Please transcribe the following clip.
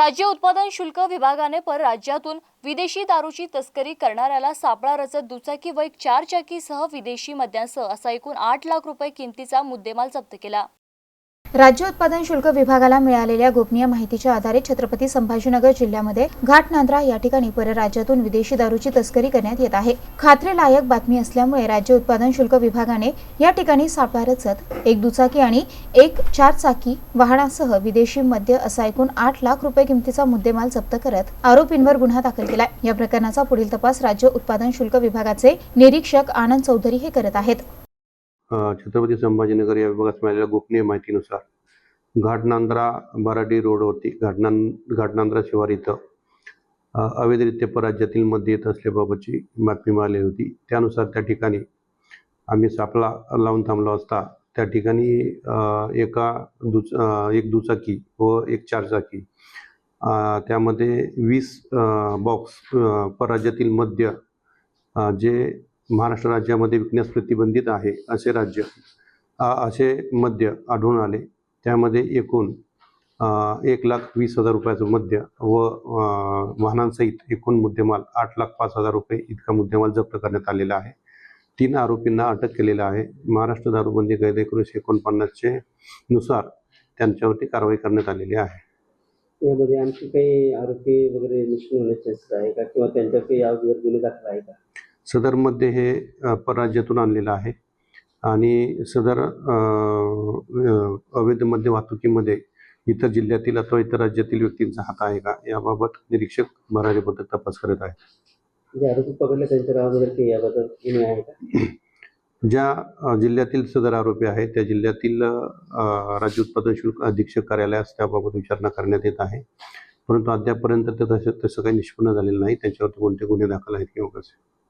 राज्य उत्पादन शुल्क विभागाने परराज्यातून विदेशी दारूची तस्करी करणाऱ्याला सापळा रचत दुचाकी व एक चारचाकीसह विदेशी मद्यांसह असा एकूण आठ लाख रुपये किमतीचा मुद्देमाल जप्त केला. राज्य उत्पादन शुल्क विभागाला मिळालेल्या गोपनीय माहितीच्या आधारे छत्रपती संभाजीनगर जिल्ह्यामध्ये घाटनांद्रा या ठिकाणी परराज्यातून विदेशी दारूची तस्करी करण्यात येत आहे. खात्रीलायक बातमी असल्यामुळे राज्य उत्पादन शुल्क विभागाने या ठिकाणी सापळा रचत एक दुचाकी आणि एक चार चाकी वाहनासह विदेशी मद्य असा एकूण आठ लाख रुपये किमतीचा मुद्देमाल जप्त करत आरोपींवर गुन्हा दाखल केलाय. या प्रकरणाचा पुढील तपास राज्य उत्पादन शुल्क विभागाचे निरीक्षक आनंद चौधरी हे करत आहेत. छत्रपती संभाजीनगर या विभागात मिळालेल्या गोपनीय माहितीनुसार घाटनांद्रा बराडी रोडवरती घाटनां घाटनांद्रा शिवार इथं अवैधरित्या परराज्यातील मध्ये येत असल्याबाबतची बातमी मिळाली होती. त्यानुसार त्या ठिकाणी आम्ही सापळा लावून थांबलो असता. त्या ठिकाणी एका दुच एक दुचाकी व एक चारचाकी त्यामध्ये वीस बॉक्स परराज्यातील मद्य जे महाराष्ट्र राज्यामध्ये विकण्यास प्रतिबंधित आहे असे राज्य असे मद्य आढळून आले. त्यामध्ये एकूण एक लाख वीस हजार रुपयाचं मद्य व वाहनांसहित एकूण मुद्देमाल आठ लाख पाच हजार रुपये इतका मुद्देमाल जप्त करण्यात आलेला आहे. तीन आरोपींना अटक केलेलं आहे. महाराष्ट्र दारूबंदी कायदा एकोणीसशे एकोणपन्नासचे नुसार त्यांच्यावरती कारवाई करण्यात आलेली आहे. यामध्ये आणखी काही आरोपी वगैरे निष्ठून होण्याचे आहे का? किंवा त्यांच्या काही गुन्हे दाखल आहे का? सदरमध्ये हे परराज्यातून आणलेलं आहे. आणि सदर अ, अ, अवैध मद्य वाहतुकीमध्ये इतर जिल्ह्यातील अथवा इतर राज्यातील व्यक्तींचा हात आहे का? याबाबत निरीक्षक भरारी पथक तपास करत आहे आहे का? ज्या जिल्ह्यातील सदर आरोपी आहेत त्या जिल्ह्यातील राज्य उत्पादन शुल्क अधीक्षक कार्यालयास त्याबाबत विचारणा करण्यात येत आहे. परंतु अद्यापपर्यंत तसं तसं काही निष्पन्न झालेलं नाही. त्यांच्यावरती कोणते गुन्हे दाखल आहेत किंवा कसे?